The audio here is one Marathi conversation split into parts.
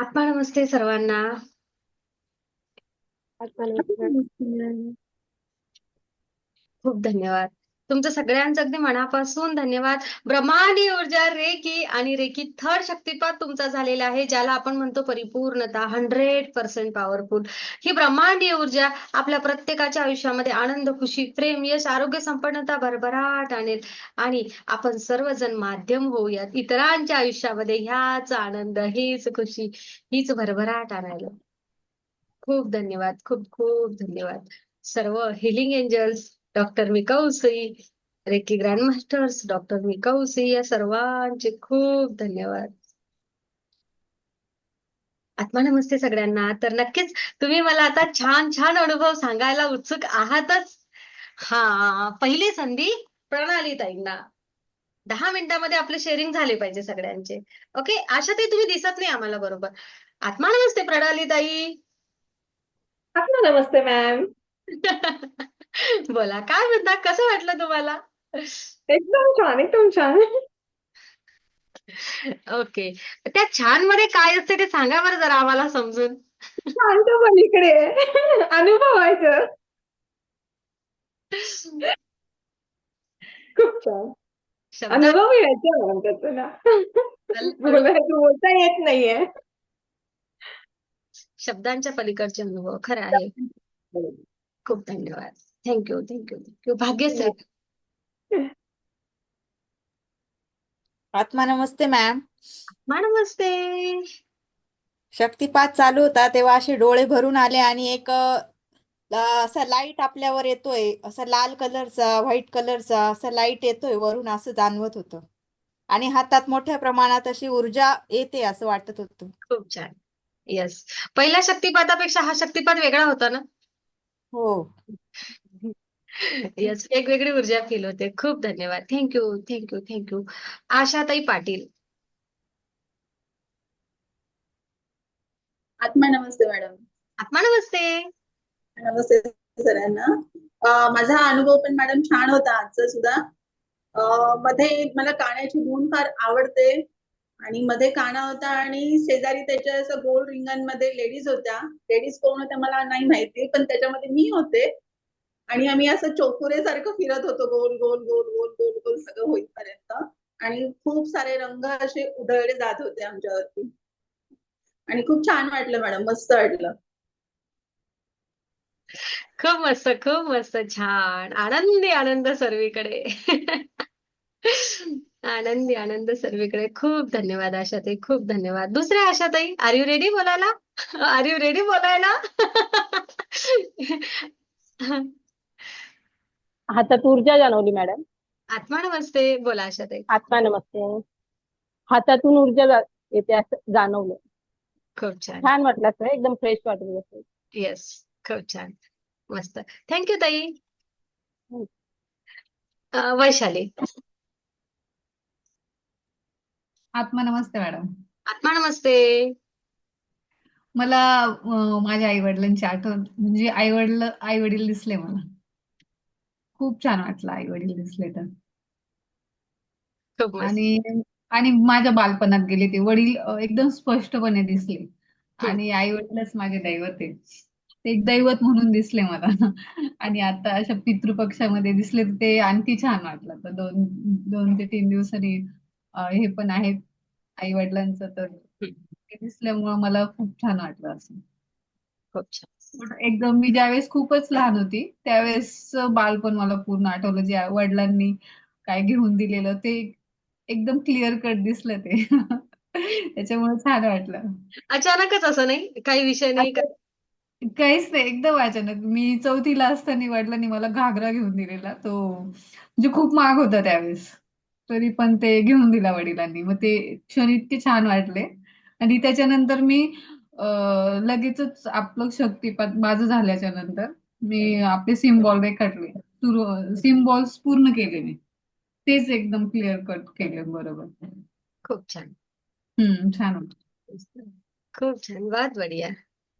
आत्मा नमस्ते सर्वांना. खूप धन्यवाद. तुमचं सगळ्यांचं अगदी मनापासून धन्यवाद. ब्रह्मांडी ऊर्जा रेकी आणि रेकी थर्ड शक्तिपात तुमचा झालेला आहे ज्याला आपण म्हणतो परिपूर्णता हंड्रेड पर्सेंट पॉवरफुल ही ब्रह्मांडीय ऊर्जा आपल्या प्रत्येकाच्या आयुष्यामध्ये आनंद खुशी प्रेम यश आरोग्य संपन्नता भरभराट आणेल आणि आपण सर्वजण माध्यम होऊयात. इतरांच्या आयुष्यामध्ये ह्याच आनंद हीच खुशी हीच भरभराट आणायला. खूप धन्यवाद खूप खूप धन्यवाद. सर्व healing angels doctor Mikao Usui reiki grand masters doctor Mikao Usui या सर्वांचे खूप धन्यवाद. आत्मा नमस्ते सगळ्यांना. तर नक्कीच तुम्ही मला आता छान छान अनुभव सांगायला उत्सुक आहातच. हा पहिली संधी प्रणाली ताईंना. दहा मिनिटामध्ये आपले शेअरिंग झाले पाहिजे सगळ्यांचे. ओके आशाताई तुम्ही दिसत नाही आम्हाला बरोबर. आत्मा नमस्ते प्रणाली ताई. आत्मा नमस्ते मॅम बोला काय म्हणता? कसं वाटलं तुम्हाला? एकदम छान एकदम छान ओके. त्या छानमध्ये काय असते ते सांगा बरं जरा आम्हाला समजून. शांत पलीकडे अनुभवायचं. खूप छान. शब्दात अनुभव त्याचं ना बोलायचं बोलता येत नाहीये. शब्दांच्या पलीकडचे अनुभव खरं आहे. खूप धन्यवाद. थँक्यू थँक्यू थँक्यू भाग्यश्री आत्मा नमस्ते मॅम मा नमस्ते शक्तिपात चालू होता तेव्हा असे डोळे भरून आले आणि एक अ, असा लाइट आपल्यावर येतोय असा लाल कलरचा व्हाईट कलरचा असा लाइट येतोय वरून असं जाणवत होतं. आणि हातात मोठ्या प्रमाणात अशी ऊर्जा येते असं वाटत होतं. खूप छान. येस पहिल्या शक्तिपातापेक्षा हा शक्तिपात वेगळा होता ना? हो. येस वेगवेगळी ऊर्जा फील होते. खूप धन्यवाद. Thank you thank you thank you Ashatai Patil. आत्मा नमस्ते मॅडम. आत्मा नमस्ते. नमस्ते सरांना. माझा अनुभव पण मॅडम छान होता आजचा सुद्धा. मध्ये मला काण्याची धून फार आवडते आणि मध्ये काना होता आणि शेजारी त्याच्या असं गोल रिंगांमध्ये लेडीज होत्या. लेडीज कोण होत्या मला नाही माहिती पण त्याच्यामध्ये मी होते. आणि आम्ही असं चोकुरे सारखं फिरत होतो गोल गोल गोल गोल गोल गोल सगळं होईपर्यंत. आणि खूप सारे रंग असे उधळले जात होते आमच्यावरती. आणि खूप छान वाटलं मॅडम मस्त वाटलं. खूप मस्त खूप मस्त छान. आनंदी आनंद सर्वीकडे. आनंदी आनंद सर्वीकडे. खूप धन्यवाद आशाताई खूप धन्यवाद. दुसऱ्या आशाताई आर यू रेडी बोलायला? आर यू रेडी बोलायला? हातात ऊर्जा जाणवली मॅडम. आत्मा नमस्ते बोला आशाताई. आत्मा नमस्ते. हातातून ऊर्जा जा- येते असं जाणवलं. खूप छान. छान वाटलं असं एकदम फ्रेश वाटलं असं. येस खूप छान. मस्त. थँक्यू ताई. हम्म. अं, वैशाली. आत्मा नमस्ते मॅडम. आत्मा नमस्ते. मला अं, माझ्या आई वडिलांची आठवण म्हणजे आई वडील आई वडील दिसले मला. खूप छान वाटलं आई वडील दिसले तर. खूप मस्त आणि आणि माझ्या बालपणात गेले ते वडील अं, एकदम स्पष्टपणे दिसले. आणि आई वडीलच माझे दैवत आहे ते एक दैवत म्हणून दिसले मला. आणि आता अशा पितृपक्षामध्ये दिसले तर ते आणखी छान वाटलं. तर दोन दोन ते तीन दिवसांनी अं, हे पण आहे आई वडिलांचं तर ते दिसल्यामुळं मला खूप छान वाटलं असं. खूप छान. एकदम मी ज्यावेळेस खूपच लहान होती त्यावेळेस बालपण मला पूर्ण आठवलं जे वडिलांनी काय घेऊन दिलेलं ते एकदम क्लिअर कट दिसलं ते. त्याच्यामुळे छान वाटलं. अचानकच असं नाही? काही विषय नाही का? काहीच नाही. एकदम अचानक. मी चौथीला असताना वडिलांनी मला घागरा घेऊन दिलेला. तो म्हणजे खूप महाग होता त्यावेळेस. तरी पण ते घेऊन दिला वडिलांनी. मग ते क्षण इतके छान वाटले. आणि त्याच्यानंतर मी अं, लगेचच आपलं शक्तिपात माझं झाल्याच्यानंतर मी आपले सिम्बॉल रेखाटले सुरू सिम्बॉल्स पूर्ण केले मी. तेच एकदम क्लिअर कट केले बरोबर. खूप छान. हम्म छान होतं. खूप छान बहुत बढिया.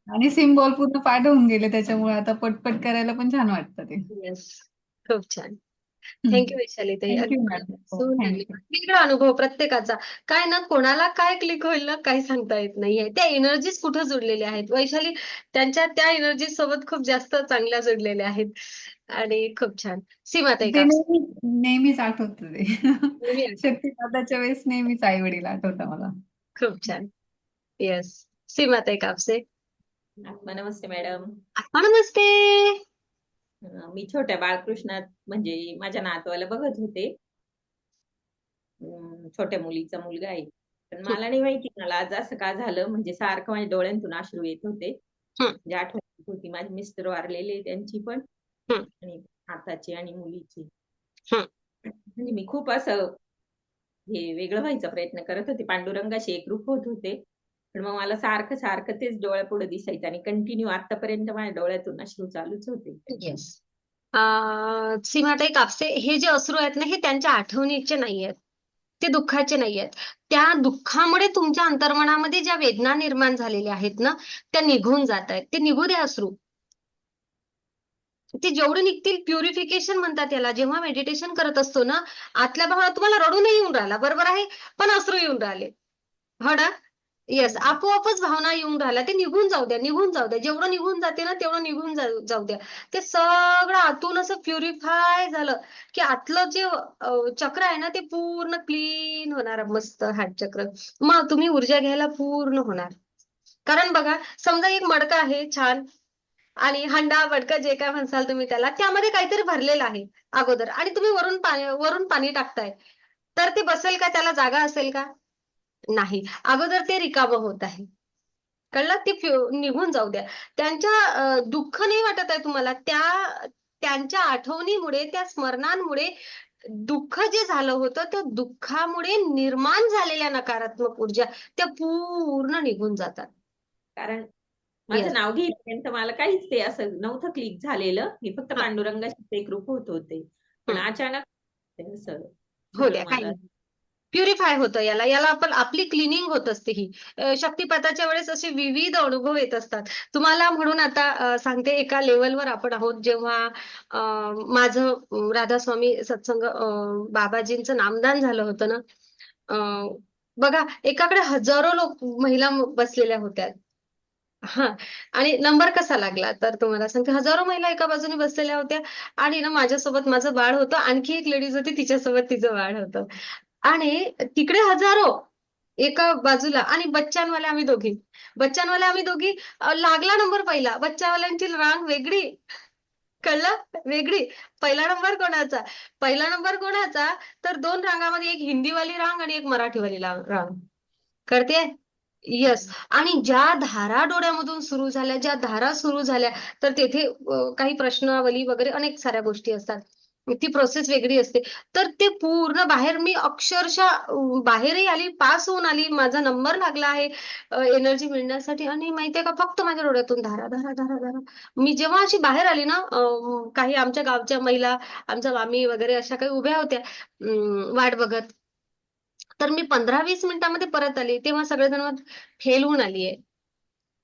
आणि सिम्बॉल पूर्ण पाठ होऊन गेले त्याच्यामुळे आता पटपट करायला पण छान वाटतं ते. येस खूप छान. थँक्यू वैशाली ताई. थँक्यू अगदी मॅडम हो वेगळा अनुभव प्रत्येकाचा. काय ना कोणाला काय क्लिक होईल ना काही सांगता येत नाहीये. त्या एनर्जीज कुठं जुडलेल्या आहेत? वैशाली त्यांच्या त्या एनर्जी सोबत खूप जास्त चांगल्या जुडलेल्या आहेत. आणि खूप छान. सीमाताई ते कापसे नेहमी नेहमीच आठवत ते. शक्तिपाताच्या वेळेस नेहमीच आई वडील आठवतं मला. खूप छान. येस सीमाताई कापसे. आत्मा नमस्ते मॅडम. नमस्ते. मी छोट्या बाळकृष्णात म्हणजे माझ्या नातवाला बघत होते. छोट्या मुलीचा मुलगा आहे. पण मला नाही माहिती मला आज असं का झालं म्हणजे सारखं माझ्या डोळ्यांतून अश्रू येत होते. म्हणजे आठवण होती माझे मिस्टर वारलेले त्यांची पण. आणि नाताची आणि मुलीची. म्हणजे मी खूप असं हे वेगळं व्हायचा प्रयत्न करत होते. पांडुरंगाशी एकरूप होत होते. पण मग मला सारखं सारखं तेच डोळ्यापुढे दिसायचं आणि कंटिन्यू आतापर्यंत माझ्या डोळ्यातून अश्रू चालूच होते. येस सीमाताई कापसे हे जे अश्रू आहेत ना हे त्यांच्या आठवणीचे नाही आहेत ते दुःखाचे नाही आहेत त्या दुःखामुळे तुमच्या अंतर्मनामध्ये ज्या वेदना निर्माण झालेल्या आहेत ना त्या निघून जात आहेत ते निघू द्या अश्रू. ते जेवढे निघतील प्युरिफिकेशन म्हणतात याला. जेव्हा मेडिटेशन करत असतो ना आतल्या भावना तुम्हाला रडू नाही येऊन राहिला. बरोबर आहे? पण अश्रू येऊन राहिले. हो ना? येस आपोआपच भावना येऊन राहिल्या. ते निघून जाऊ द्या निघून जाऊ द्या. जेवढं निघून जाते ना तेवढं निघून जाऊ द्या. ते सगळं आतून असं प्युरिफाय झालं की आतलं जे चक्र आहे ना ते पूर्ण क्लीन होणार मस्त हार्ट चक्र. मग तुम्ही ऊर्जा घ्यायला पूर्ण होणार. कारण बघा समजा एक मडका आहे छान. आणि हंडा मडका जे काय म्हणसाल तुम्ही त्याला त्यामध्ये काहीतरी भरलेलं आहे अगोदर. आणि तुम्ही वरून पाणी वरून पाणी टाकताय. तर ते बसेल का? त्याला जागा असेल का? नाही. अगोदर ते रिकामं होत आहे. कळलं? ते निघून जाऊ द्या. त्यांच्या दुःख नाही वाटत आहे तुम्हाला? त्या त्यांच्या आठवणीमुळे त्या स्मरणांमुळे दुःख जे झालं होतं त्या दुःखामुळे निर्माण झालेल्या नकारात्मक ऊर्जा त्या पूर्ण निघून जातात. कारण माझं. नाव घेईपर्यंत मला काहीच ते असं नव्हतं क्लिक झालेलं. मी फक्त. पांडुरंगाशी एकरूप होत होते. पण. अचानक हो द्या प्युरिफाय होतं याला. याला आपण आपली क्लिनिंग होत असते ही. अ, शक्तिपाताच्या वेळेस असे विविध अनुभव येत असतात. तुम्हाला म्हणून आता सांगते एका लेवलवर आपण आहोत जेव्हा माझं राधास्वामी सत्संग बाबाजींचं नामदान झालं होतं ना. बघा एकाकडे हजारो लोक महिला बसलेल्या होत्या. हा. आणि नंबर कसा लागला? तर तुम्हाला सांगते हजारो महिला एका बाजूने बसलेल्या होत्या. आणि ना माझ्यासोबत माझं बाळ होतं. आणखी एक लेडीज होती तिच्यासोबत तिचं बाळ होतं. आणि तिकडे हजारो एका बाजूला आणि बच्चांवाले आम्ही दोघी. बच्चांवाले आम्ही दोघी लागला नंबर पहिला. बच्चावाल्यांची रांग वेगळी. कळलं? वेगळी. पहिला नंबर कोणाचा? पहिला नंबर कोणाचा? तर दोन रांगामध्ये एक हिंदीवाली रांग आणि एक मराठीवाली रांग. करते? यस आणि ज्या धारा डोळ्यामधून सुरू झाल्या ज्या धारा सुरू झाल्या तर तेथे काही प्रश्नावली वगैरे अनेक साऱ्या गोष्टी असतात. ती प्रोसेस वेगळी असते. तर ते पूर्ण बाहेर मी अक्षरशः बाहेरही आली पास होऊन आली माझा नंबर लागला आहे एनर्जी मिळण्यासाठी आणि माहितीये का फक्त माझ्या डोळ्यातून धारा धारा धारा धारा. मी जेव्हा अशी बाहेर आली ना काही आमच्या गावच्या महिला आमच्या मामी वगैरे अशा काही उभ्या होत्या वाट बघत. तर मी पंधरा वीस मिनिटांमध्ये परत आली तेव्हा सगळेजण फेल होऊन आलीये.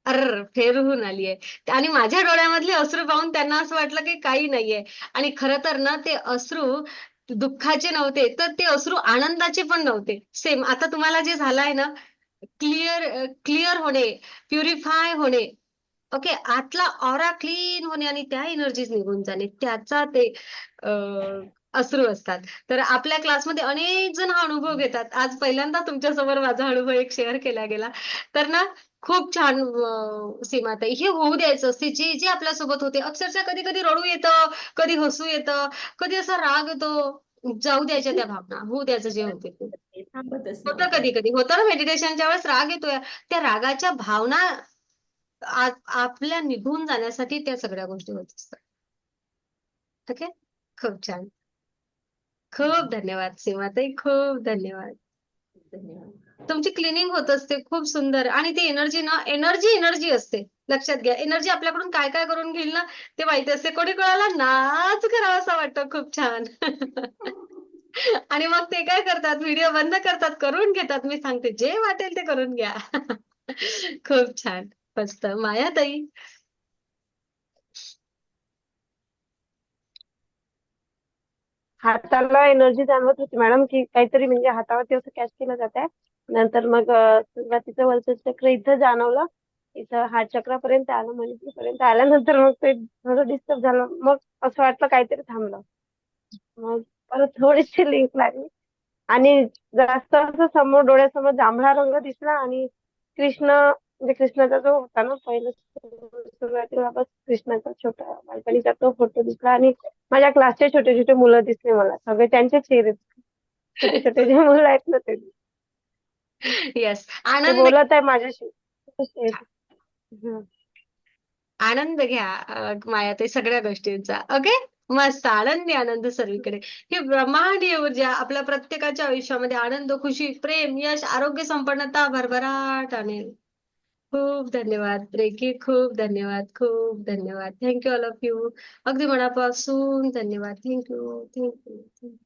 अर फेरहून आलीये. आणि माझ्या डोळ्यामधले अश्रू पाहून त्यांना असं वाटलं की काही नाहीये. आणि खरं तर ना ते अश्रू दुःखाचे नव्हते तर ते अश्रू आनंदाचे पण नव्हते. सेम आता तुम्हाला जे झालंय ना क्लिअर क्लिअर होणे प्युरिफाय होणे. ओके आतला ऑरा क्लीन होणे आणि त्या एनर्जीज निघून जाणे. त्याचा ते अश्रू असतात. तर आपल्या क्लासमध्ये अनेक जण हा अनुभव घेतात. आज पहिल्यांदा तुमच्यासमोर माझा अनुभव एक शेअर केला गेला. तर ना खूप छान सीमाताई हे होऊ द्यायचं. असते जे जे आपल्यासोबत होते. अक्षरशः कधी कधी रडू येतं कधी हसू येतं कधी असा राग येतो. जाऊ द्यायच्या त्या भावना. होऊ द्यायचं जे होते ते. होतं. कधी कधी होतं ना मेडिटेशनच्या वेळेस राग येतोय त्या रागाच्या भावना आपल्या निघून जाण्यासाठी त्या सगळ्या गोष्टी होत असतात. ओके खूप छान. खूप धन्यवाद सीमाताई खूप धन्यवाद. धन्यवाद. तुमची क्लिनिंग होत असते खूप सुंदर. आणि ती एनर्जी ना एनर्जी एनर्जी असते. लक्षात घ्या. एनर्जी आपल्याकडून काय काय करून घेईल ना ते माहिती असते. कोणी कोणाला नाच करावा असं वाटतं. खूप छान. आणि मग ते काय करतात? व्हिडिओ बंद करतात. करून घेतात. मी सांगते जे वाटेल ते करून घ्या. खूप छान. मस्त. मायाताई. हाताला एनर्जी जाणवत होती मॅडम की काहीतरी म्हणजे हातावरती असं कॅच केलं जात आहे नंतर मग सुरुवातीचं वरचं चक्र इथं जाणवलं. इथं हा चक्रापर्यंत आलं मणिपूरपर्यंत आल्यानंतर मग ते थोडं डिस्टर्ब झालं. मग असं वाटलं काहीतरी थांबलं. मग परत थोडीशी लिंक लागली. आणि जास्त असं समोर डोळ्यासमोर जांभळा रंग दिसला आणि कृष्ण म्हणजे कृष्णाचा जो होता ना पहिलं सुरुवातीला बस कृष्णाचा छोटा बालपणीचा तो फोटो दिसला आणि माझ्या क्लासचे छोटे छोटे मुलं दिसले मला. सगळे त्यांचे चेहरे छोटे छोटे जे मुलं आहेत ना ते येस ते आनंद बोलत आहे माझ्याशी. हं. आनंद घ्या अ, माया ते सगळ्या गोष्टींचा. ओके मस्त. आनंदी आनंद सर्वीकडे ही ब्रह्मांडीय ऊर्जा आपल्या प्रत्येकाच्या आयुष्यामध्ये आनंद खुशी प्रेम यश आरोग्य संपन्नता भरभराट आणेल. खूप धन्यवाद रेकी खूप धन्यवाद. खूप धन्यवाद. थँक्यू ऑल ऑफ यू अगदी मनापासून धन्यवाद. थँक्यू थँक्यू थँक्यू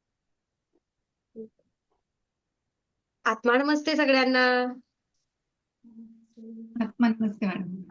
आत्मानमस्ते सगळ्यांना. आत्मानमस्ते मॅडम.